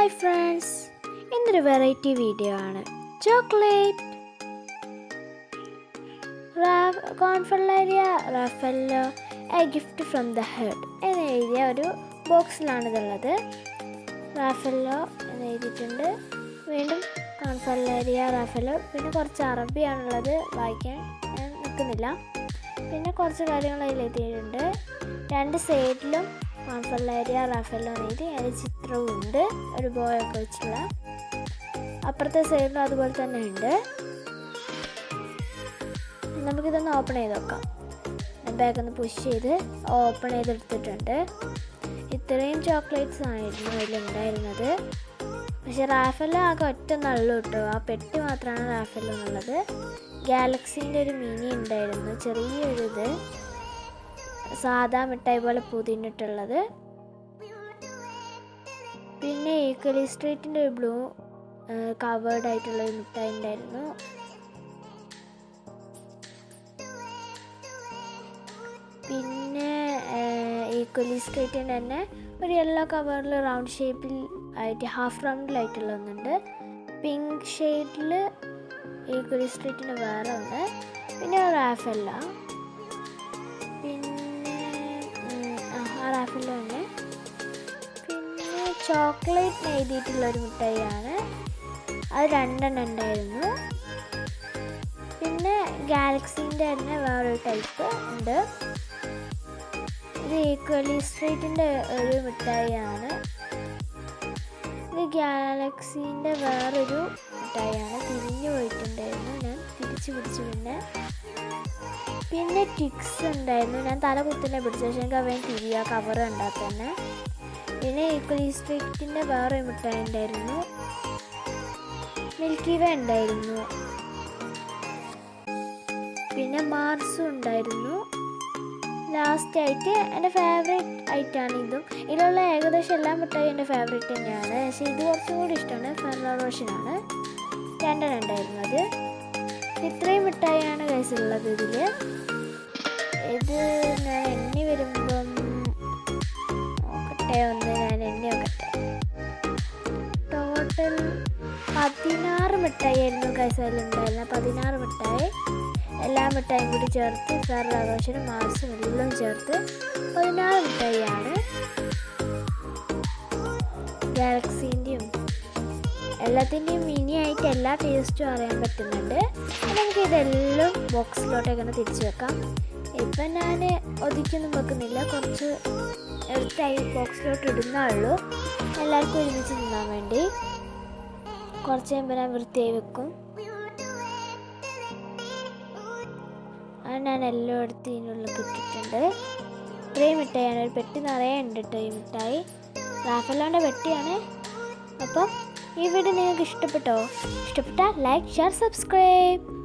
Hi friends ഇന്നൊരു variety video ആണ്. Chocolate കോൺഫള്ളേരിയ Raffaello a gift from the head എന്ന് എഴുതിയ ഒരു ബോക്സിലാണ് ഇതുള്ളത്. റാഫല്ലോ എന്ന് എഴുതിയിട്ടുണ്ട്. വീണ്ടും കോൺഫള്ളേരിയ റാഫെല്ലോ പിന്നെ കുറച്ച് അറബിയാണുള്ളത് വായിക്കാൻ ഞാൻ നിൽക്കുന്നില്ല. പിന്നെ കുറച്ച് കാര്യങ്ങൾ അതിൽ എഴുതിയിട്ടുണ്ട്. രണ്ട് സൈഡിലും കോൺഫള്ളേരിയ റാഫേൽ എന്ന് എഴുതി അതിന് ഉണ്ട്. ഒരു ബോയൊക്കെ വെച്ചുള്ള. അപ്പുറത്തെ സൈഡിലും അതുപോലെ തന്നെ ഉണ്ട്. നമുക്കിതൊന്ന് ഓപ്പൺ ചെയ്ത് നോക്കാം. ബാഗൊന്ന് പുഷ് ചെയ്ത് ഓപ്പൺ ചെയ്തെടുത്തിട്ടുണ്ട്. ഇത്രയും ചോക്ലേറ്റ്സ് ആയിരുന്നു അതിലുണ്ടായിരുന്നത് പക്ഷേ റാഫല്ല ആകെ ഒറ്റ നള്ളു കിട്ടും. ആ പെട്ടി മാത്രമാണ് റാഫല്ല എന്നുള്ളത് ഗാലക്സീന്റെ ഒരു മിനി ഉണ്ടായിരുന്നു. ചെറിയൊരു ഇത് സാധാ മിഠായി പോലെ പൊതിഞ്ഞിട്ടുള്ളത് പിന്നെ ഈക്വലി സ്ട്രീറ്റിന്റെ ഒരു ബ്ലൂ കവേർഡ് ആയിട്ടുള്ള ഒരു മിഠായി ഉണ്ടായിരുന്നു. പിന്നെ ഈക്വലി സ്ട്രീറ്റിന്റെ തന്നെ ഒരു യെല്ലോ കവറിൽ റൗണ്ട് ഷേപ്പിൽ ആയിട്ട് ഹാഫ് റൗണ്ടിലായിട്ടുള്ള ഒന്നുണ്ട്. പിങ്ക് ഷെയ്ഡിൽ ഈക്വലി സ്ട്രീറ്റിന് വേറെ ഉണ്ട് പിന്നെ റാഫല്ല ആ റാഫല്ല പിന്നെ ചോക്ലേറ്റ് എഴുതിയിട്ടുള്ളൊരു മിഠായിയാണ് അത് രണ്ടെണ്ണം ഉണ്ടായിരുന്നു. പിന്നെ ഗാലക്സീന്റെ തന്നെ വേറൊരു ടൈപ്പ് ഉണ്ട്. ഇത് ഈക്വലി സ്ട്രീറ്റിന്റെ ഒരു മിഠായിയാണ് ഗാലക്സീന്റെ വേറൊരു മിഠായിയാണ് തിരിഞ്ഞു പോയിട്ടുണ്ടായിരുന്നു. ഞാൻ തിരിച്ചു പിടിച്ചു. പിന്നെ പിന്നെ ടിക്സ് ഉണ്ടായിരുന്നു. ഞാൻ തല കുത്തിനെ പിടിച്ചു. പക്ഷേ എനിക്ക് അവൻ തിരിയുക കവർ കണ്ടാൽ തന്നെ. പിന്നെ ഈക്വലി സ്ട്രീറ്റിന്റെ വേറൊരു മിഠായി ഉണ്ടായിരുന്നു. മിൽക്കി വേ ഉണ്ടായിരുന്നു. പിന്നെ മാർസും ഉണ്ടായിരുന്നു. ലാസ്റ്റ് ആയിട്ട് എന്റെ ഫേവറേറ്റ് ആയിട്ടാണ് ഇതും. ഇതിലുള്ള ഏകദേശം എല്ലാ മിഠായി എന്റെ ഫേവറേറ്റ് തന്നെയാണ്. പക്ഷേ ഇത് കുറച്ചും കൂടി ഇഷ്ടമാണ്. ഫെർണോ റോഷനാണ് ഉണ്ടായിരുന്നു ഉണ്ടായിരുന്നത് ഇത്രയും മിഠായിയാണ് കഴിച്ചിട്ടുള്ളത് ഇതിൽ ഇത് ഞാൻ എണ്ണി വരുമ്പം നോക്കട്ടെ ഒന്ന് ഞാൻ എണ്ണി നോക്കട്ടെ. ടോട്ടൽ പതിനാറ് മിഠായി ആയിരുന്നു കൈസയിലുണ്ടായിരുന്നത് പതിനാറ് മിഠായി. എല്ലാ മിഠായും കൂടി ചേർത്ത് കറി ആഘോഷനും മാസം എല്ലാം ചേർത്ത് പതിനാറ് മിഠായിയാണ്. ഗാലക്സീന്റെയും എല്ലാത്തിന്റെയും മിനി ആയിട്ട് എല്ലാ ടേസ്റ്റും അറിയാൻ പറ്റുന്നുണ്ട്. നമുക്ക് ഇതെല്ലാം ബോക്സിലോട്ടൊക്കെ തിരിച്ചു വെക്കാം. ഇപ്പം ഞാൻ ഒതുക്കൊന്നും വെക്കുന്നില്ല. കുറച്ച് എടുത്തായി ബോക്സിലോട്ട് ഇടുന്നുള്ളൂ എല്ലാവർക്കും ഒരുമിച്ച് തിന്നാൻ വേണ്ടി. കുറച്ച് കഴിയുമ്പോൾ ഞാൻ വൃത്തിയായി വെക്കും. അത് ഞാൻ എടുത്ത് ഇതിനുള്ളിൽ കിട്ടിയിട്ടുണ്ട്. ഇത്രയും മിഠായിയാണ് ഒരു പെട്ടി നിറയെ ഉണ്ട് കേട്ടോ ഈ മിഠായി. റാഫലോന്റെ പെട്ടിയാണ്. അപ്പം ഈ വീഡിയോ നിങ്ങൾക്ക് ഇഷ്ടപ്പെട്ടോ? ഇഷ്ടപ്പെട്ടാൽ ലൈക്ക് ഷെയർ സബ്സ്ക്രൈബ്.